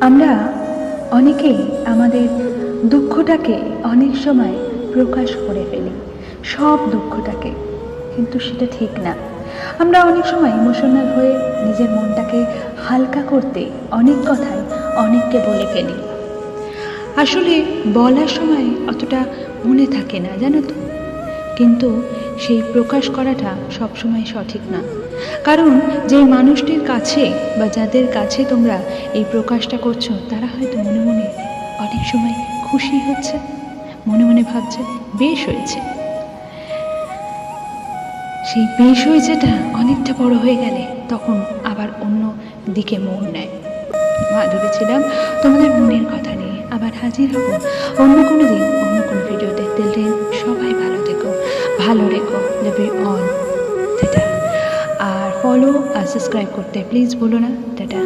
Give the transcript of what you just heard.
আমরা অনেকেই আমাদের দুঃখটাকে অনেক সময় প্রকাশ করে ফেলি, সব দুঃখটাকে। কিন্তু সেটা ঠিক না। আমরা অনেক সময় ইমোশনাল হয়ে নিজের মনটাকে হালকা করতে অনেক কথাই অনেককে বলে ফেলি। আসলে বলার সময় অতটা মনে থাকে না, জানো তো? কিন্তু সেই প্রকাশ করাটা সবসময় সঠিক না। কারণ যে মানুষটির কাছে বা যাদের কাছে তোমরা এই প্রকাশটা করছ, তারা হয়তো মনে মনে অনেক সময় খুশি হচ্ছে, মনে মনে ভাবছে, বেশ হয়েছে। সেই বেশ হয়েছেটা অনেকটা বড় হয়ে গেলে তখন আবার অন্য দিকে মন নেয়। মাধুরী ছিলাম তোমাদের মনের কথা নিয়ে আবার হাজির হব অন্য কোনো ভালো রেখো লাভ ইউ অল টাটা আর ফলো আর সাবস্ক্রাইব করতে প্লিজ বলো না টাটা